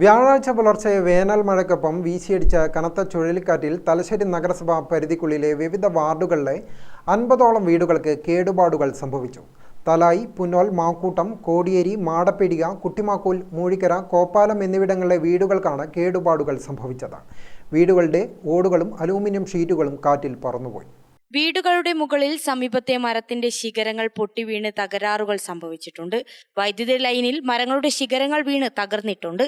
വ്യാഴാഴ്ച പുലർച്ചെ വേനൽ മഴയ്ക്കൊപ്പം വീശിയടിച്ച കനത്ത ചുഴലിക്കാറ്റിൽ തലശ്ശേരി നഗരസഭ പരിധിക്കുള്ളിലെ വിവിധ വാർഡുകളിലെ അൻപതോളം വീടുകൾക്ക് കേടുപാടുകൾ സംഭവിച്ചു. തലായി പുന്നോൽ മാക്കൂട്ടം കോടിയേരി മാടപ്പിടിക കുട്ടിമാക്കൂൽ മൂഴിക്കര കോപ്പാലം എന്നിവിടങ്ങളിലെ വീടുകൾക്കാണ് കേടുപാടുകൾ സംഭവിച്ചത്. വീടുകളുടെ ഓടുകളും അലൂമിനിയം ഷീറ്റുകളും കാറ്റിൽ പറന്നുപോയി. വീടുകളുടെ മുകളിൽ സമീപത്തെ മരത്തിന്റെ ശിഖരങ്ങൾ പൊട്ടിവീണ് തകരാറുകൾ സംഭവിച്ചിട്ടുണ്ട്. വൈദ്യുതി ലൈനിൽ മരങ്ങളുടെ ശിഖരങ്ങൾ വീണ് തകർന്നിട്ടുണ്ട്.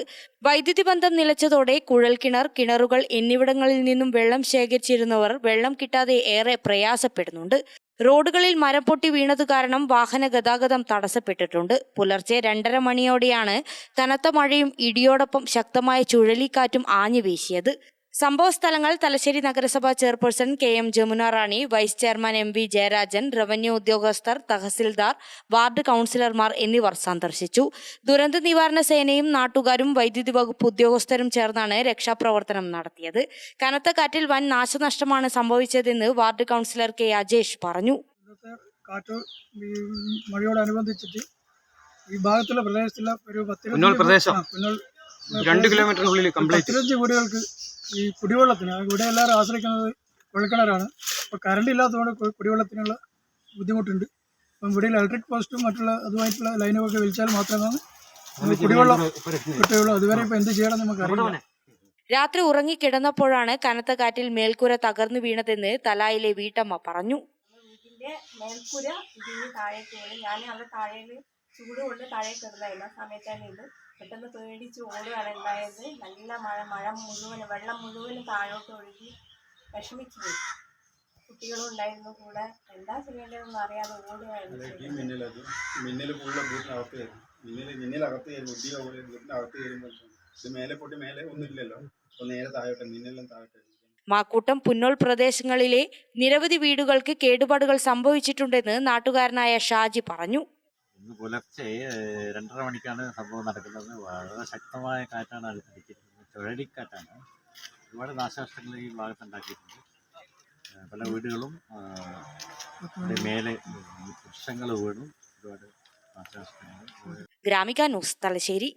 വൈദ്യുതി ബന്ധം നിലച്ചതോടെ കുഴൽക്കിണർ കിണറുകൾ എന്നിവിടങ്ങളിൽ നിന്നും വെള്ളം ശേഖരിച്ചിരുന്നവർ വെള്ളം കിട്ടാതെ ഏറെ പ്രയാസപ്പെടുന്നുണ്ട്. റോഡുകളിൽ മരം പൊട്ടി വീണത് കാരണം വാഹന ഗതാഗതം തടസ്സപ്പെട്ടിട്ടുണ്ട്. പുലർച്ചെ രണ്ടര മണിയോടെയാണ് കനത്ത മഴയും ഇടിയോടൊപ്പം ശക്തമായ ചുഴലിക്കാറ്റും ആഞ്ഞു വീശിയത് സംഭവ സ്ഥലങ്ങൾ തലശ്ശേരി നഗരസഭാ chairperson K M Jamuna Rani vice chairman M V Jayarajan revenue ഉദ്യോഗസ്ഥർ തഹസിൽദാർ വാർഡ് കൗൺസിലർമാർ എന്നിവർ സന്ദർശിച്ചു. ദുരന്ത നിവാരണ സേനയും നാട്ടുകാരും വൈദ്യുതി വകുപ്പ് ഉദ്യോഗസ്ഥരും ചേർന്നാണ് രക്ഷാപ്രവർത്തനം നടത്തിയത്. കനത്ത കാറ്റിൽ വൻ നാശനഷ്ടമാണ് സംഭവിച്ചതെന്ന് വാർഡ് കൗൺസിലർ കെ അജേഷ് പറഞ്ഞു. കാറ്റ് മഴയോടനുബന്ധിച്ചിട്ട് ഈ ഭാഗത്തുള്ള പ്രദേശത്തുള്ള ഒരു പത്തിരുപത്തി പ്രദേശം. രണ്ട് കിലോമീറ്ററിനുള്ളിൽ കംപ്ലീറ്റ് പത്തിരഞ്ച് വീടുകൾക്ക് ഈ കുടിവെള്ളത്തിന് ഇവിടെ എല്ലാവരും ആശ്രയിക്കുന്നത് കുഴൽക്കിണറാണ്. അപ്പോൾ കറണ്ട് ഇല്ലാത്തതുകൊണ്ട് കുടിവെള്ളത്തിനുള്ള ബുദ്ധിമുട്ടുണ്ട്. അപ്പം ഇവിടെ ഇലക്ട്രിക് പോസ്റ്റും മറ്റുള്ള അതുമായിട്ടുള്ള ലൈനുകളൊക്കെ വലിച്ചാൽ മാത്രമേ നമുക്ക് കുടിവെള്ളം കിട്ടുകയുള്ളൂ. അതുവരെ ഇപ്പോൾ എന്ത് ചെയ്യണം നമുക്ക് നമുക്കറിയില്ല രാത്രി ഉറങ്ങിക്കിടന്നപ്പോഴാണ് കനത്ത കാറ്റിൽ മേൽക്കൂര തകർന്നു വീണതെന്ന് തലായിലെ വീട്ടമ്മ പറഞ്ഞു. വീട്ടിന്റെ മേൽക്കൂര ഇതിന് താഴേക്ക് ഞാൻ അവിടെ താഴേൽ ചൂട് കൊണ്ട് താഴേക്ക് കിടന്നായിരുന്നു ആ സമയത്ത് തന്നെ ഇത് പെട്ടെന്ന് പേടിച്ച് ഓടുകയാണ് ഉണ്ടായത്. നല്ല മഴ മഴ മുഴുവനും വെള്ളം മുഴുവനും താഴോട്ട് ഒഴുകി വിഷമിച്ചു പോയി കുട്ടികളും ഉണ്ടായിരുന്നു കൂടെ. എന്താ ചെയ്യേണ്ടതെന്ന് അറിയാതെ ഓടുകയായിരുന്നു മാക്കൂട്ടം പുന്നോൾ പ്രദേശങ്ങളിലെ നിരവധി വീടുകൾക്ക് കേടുപാടുകൾ സംഭവിച്ചിട്ടുണ്ടെന്ന് നാട്ടുകാരനായ ഷാജി പറഞ്ഞു. ഇന്ന് പുലർച്ചെ രണ്ടര മണിക്കാണ് സംഭവം നടക്കുന്നത്. വളരെ ശക്തമായ കാറ്റാണ് അടുത്തിരിക്കുന്നത് ചുഴലിക്കാറ്റാണ് ഒരുപാട് നാശനഷ്ടങ്ങൾ ഈ ഭാഗത്ത് ഉണ്ടാക്കിയിട്ടുണ്ട്. പല വീടുകളും മേലെ വൃക്ഷങ്ങൾ വീണും. ഒരുപാട് നാശനഷ്ടങ്ങൾ. ഗ്രാമിക ന്യൂസ് തലശ്ശേരി.